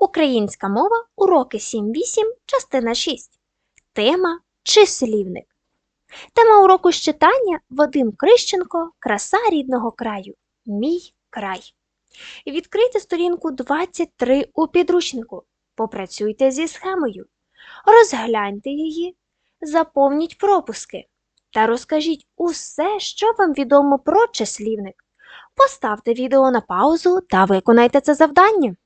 Українська мова, уроки 7-8, частина 6. Тема числівник. Тема уроку читання Вадим Крищенко Краса рідного краю. Мій край. Відкрийте сторінку 23 у підручнику. Попрацюйте зі схемою. Розгляньте її, заповніть пропуски та розкажіть усе, що вам відомо про числівник. Поставте відео на паузу та виконайте це завдання.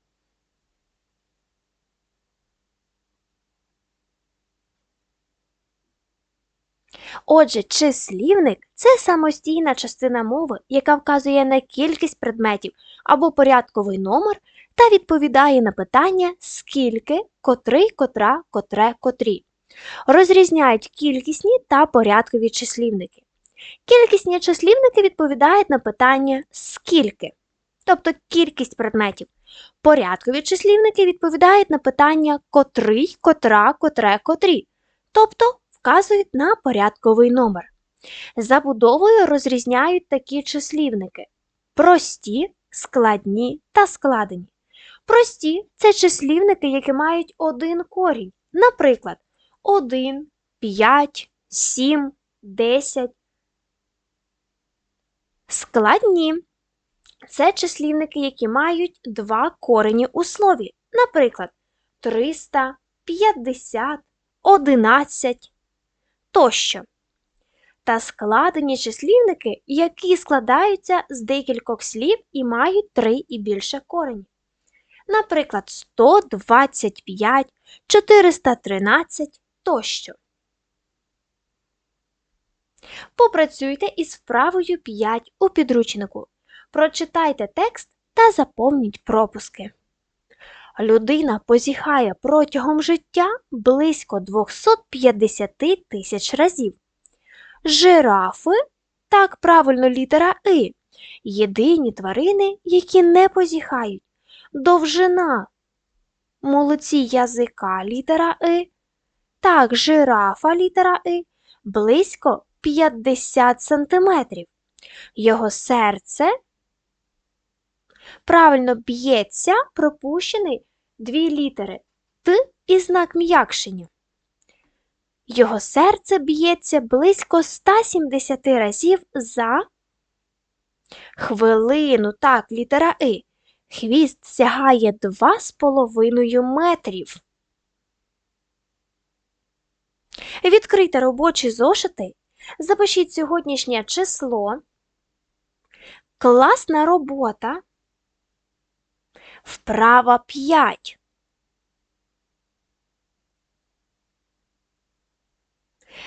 Отже, числівник це самостійна частина мови, яка вказує на кількість предметів або порядковий номер та відповідає на питання скільки, котрий, котра, котре, котрі. Розрізняють кількісні та порядкові числівники. Кількісні числівники відповідають на питання скільки, тобто кількість предметів. Порядкові числівники відповідають на питання котрий, котра, котре, котрі, тобто вказують на порядковий номер. Забудовою розрізняють такі числівники: прості, складні та складені. Прості це числівники, які мають один корінь, наприклад, 1, 5, 7, 10. Складні це числівники, які мають два корені у слові, наприклад, 300, 50, 11 тощо. Та складені числівники, які складаються з декількох слів і мають три і більше коренів. Наприклад, 125, 413 тощо. Попрацюйте із вправою 5 у підручнику. Прочитайте текст та заповніть пропуски. Людина позіхає протягом життя близько 250 тисяч разів. Жирафи, так правильно літера И, єдині тварини, які не позіхають. Довжина молодці язика літера И, так, жирафа літера И, близько 50 сантиметрів. Його серце правильно б'ється, пропущений дві літери Т і знак м'якшення. Його серце б'ється близько 170 разів за хвилину. Так, літера И. Хвіст сягає 2,5 метрів. Відкрийте робочі зошити. Запишіть сьогоднішнє число. Класна робота. Вправа 5.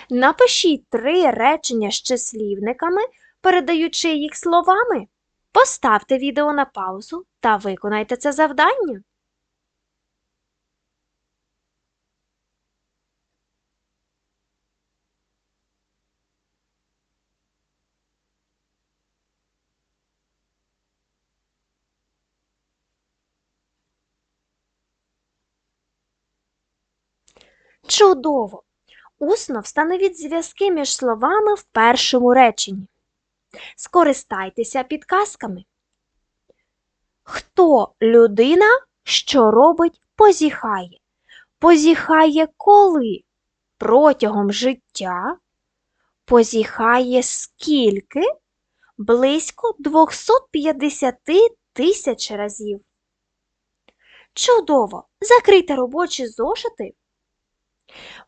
Напишіть три речення з числівниками, передаючи їх словами. Поставте відео на паузу та виконайте це завдання. Чудово! Усно встановіть зв'язки між словами в першому реченні. Скористайтеся підказками. Хто людина, що робить, позіхає? Позіхає коли? Протягом життя? Позіхає скільки? Близько 250 тисяч разів. Чудово! Закрийте робочі зошити.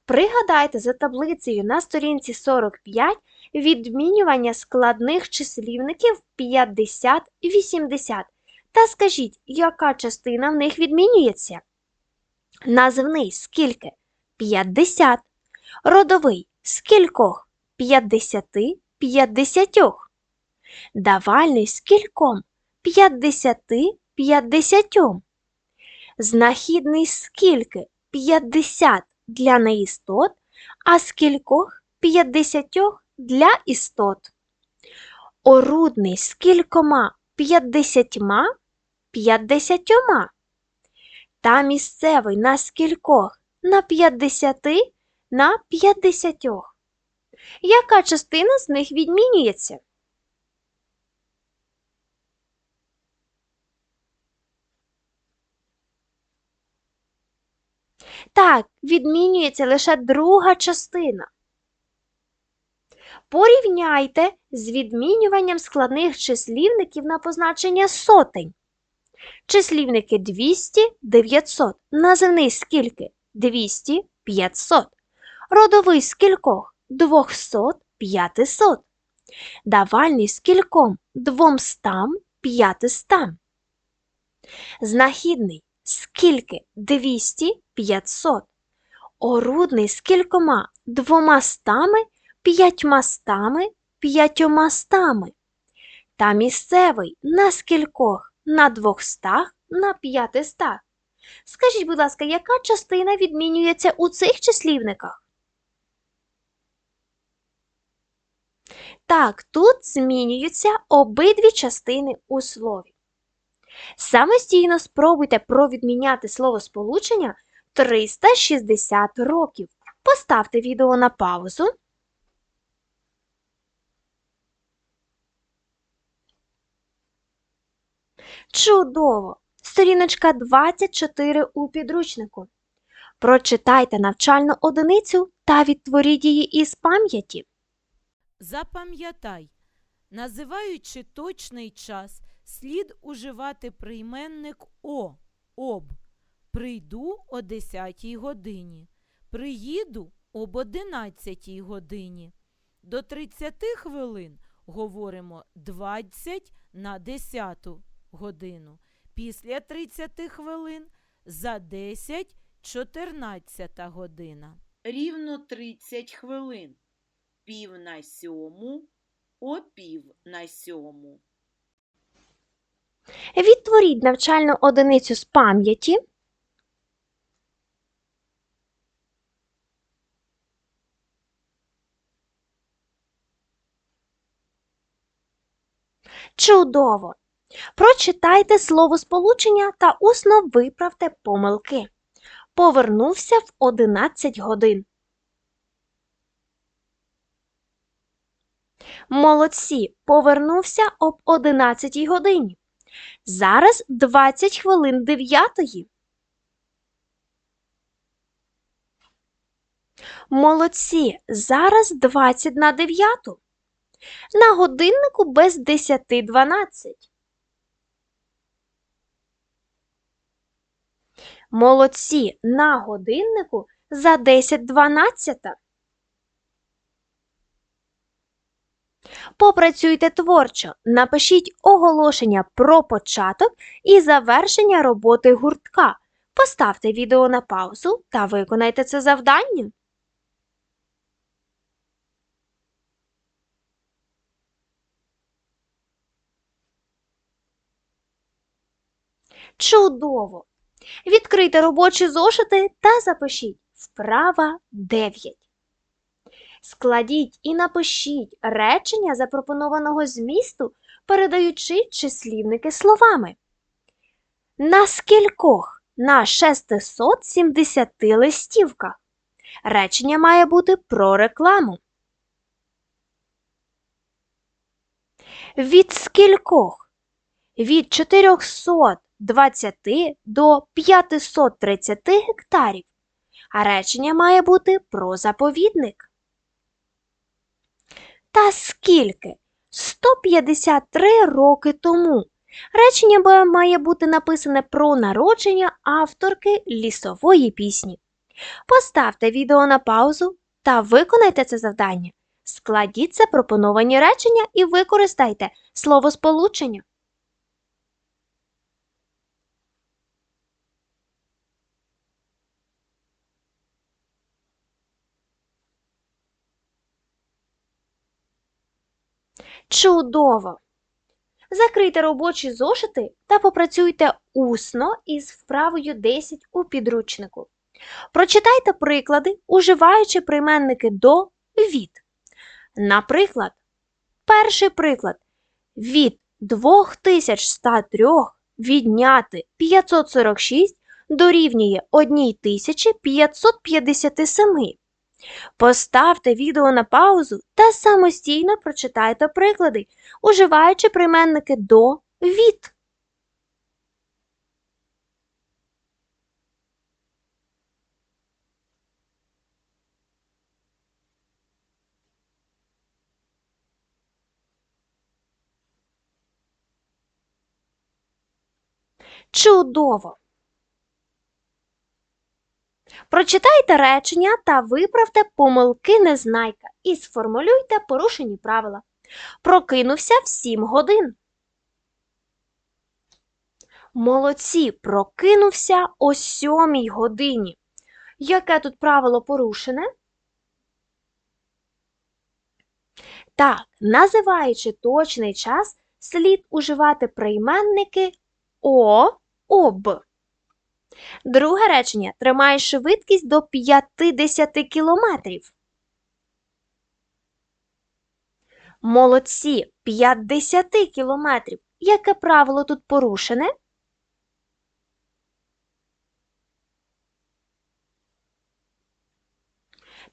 Пригадайте за таблицею на сторінці 45 відмінювання складних числівників 50 і 80 та скажіть, яка частина в них відмінюється. Називний скільки? 50. Родовий скількох? 50 50. Давальний скільком? 50 50. Знахідний скільки? 50 для неістот, а скількох 50 для істот. Орудний з кількома 50 50. Та місцевий на скількох на 50 на 50. Яка частина з них відмінюється? Так, відмінюється лише друга частина. Порівняйте з відмінюванням складних числівників на позначення сотень. Числівники 200, 900. Називний скільки? 200, 500. Родовий з кількох? 200, 500. Давальний з кільком? 200, 500. Знахідний скільки? 200, 500. Орудний з кількома? Двомастами, п'ятьмастами, п'ятьомастами. Та місцевий на скількох? На двохстах, на п'ятистах. Скажіть, будь ласка, яка частина відмінюється у цих числівниках? Так, тут змінюються обидві частини у слові. Самостійно спробуйте провідміняти словосполучення 360 років. Поставте відео на паузу. Чудово! Сторіночка 24 у підручнику. Прочитайте навчальну одиницю та відтворіть її із пам'яті. Запам'ятай, називаючи точний час, слід уживати прийменник о, об. Прийду о 10 годині. Приїду об 11 годині. До 30 хвилин говоримо 20 на 10 годину. Після 30 хвилин за 10 14 година. Рівно 30 хвилин. Пів на сьому, о пів на сьому. Відтворіть навчальну одиницю з пам'яті. Чудово! Прочитайте словосполучення та усно виправте помилки. Повернувся в 11 годин. Молодці! Повернувся об 11 годині. Зараз 20 хвилин дев'ятої. Молодці, зараз 20 на дев'яту. На годиннику без 10.12. Молодці, на годиннику за 10.12. Попрацюйте творчо, напишіть оголошення про початок і завершення роботи гуртка. Поставте відео на паузу та виконайте це завдання. Чудово! Відкрийте робочі зошити та запишіть вправа 9. Складіть і напишіть речення запропонованого змісту, передаючи числівники словами. На скількох? На 670 листівках. Речення має бути про рекламу. Від скількох? Від 420 до 530 гектарів. А речення має бути про заповідник. Та скільки? 153 роки тому. Речення має бути написане про народження авторки лісової пісні. Поставте відео на паузу та виконайте це завдання. Складіть запропоновані речення і використайте словосполучення. Чудово! Закрийте робочі зошити та попрацюйте усно із вправою 10 у підручнику. Прочитайте приклади, уживаючи прийменники до від. Наприклад, перший приклад від 2103 відняти 546 дорівнює 1557. Поставте відео на паузу та самостійно прочитайте приклади, уживаючи прийменники до від. Чудово! Прочитайте речення та виправте помилки незнайка і сформулюйте порушені правила. Прокинувся в 7 годин. Молодці, прокинувся о 7 годині. Яке тут правило порушене? Так, називаючи точний час, слід уживати прийменники о, об. Друге речення тримає швидкість до 50 кілометрів. Молодці, 50 кілометрів. Яке правило тут порушене?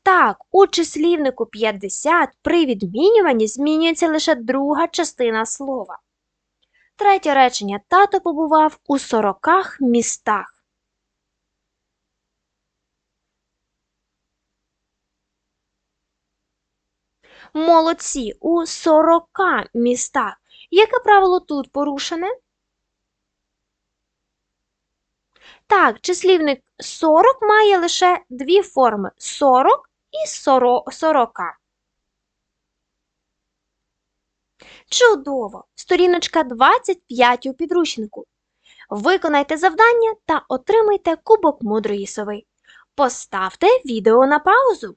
Так, у числівнику 50 при відмінюванні змінюється лише друга частина слова. Третє речення тато побував у 40 містах. Молодці у 40 містах. Яке правило тут порушене? Так, числівник 40 має лише дві форми 40 і 40. Чудово! Сторіночка 25 у підручнику. Виконайте завдання та отримайте кубок мудрої сови. Поставте відео на паузу.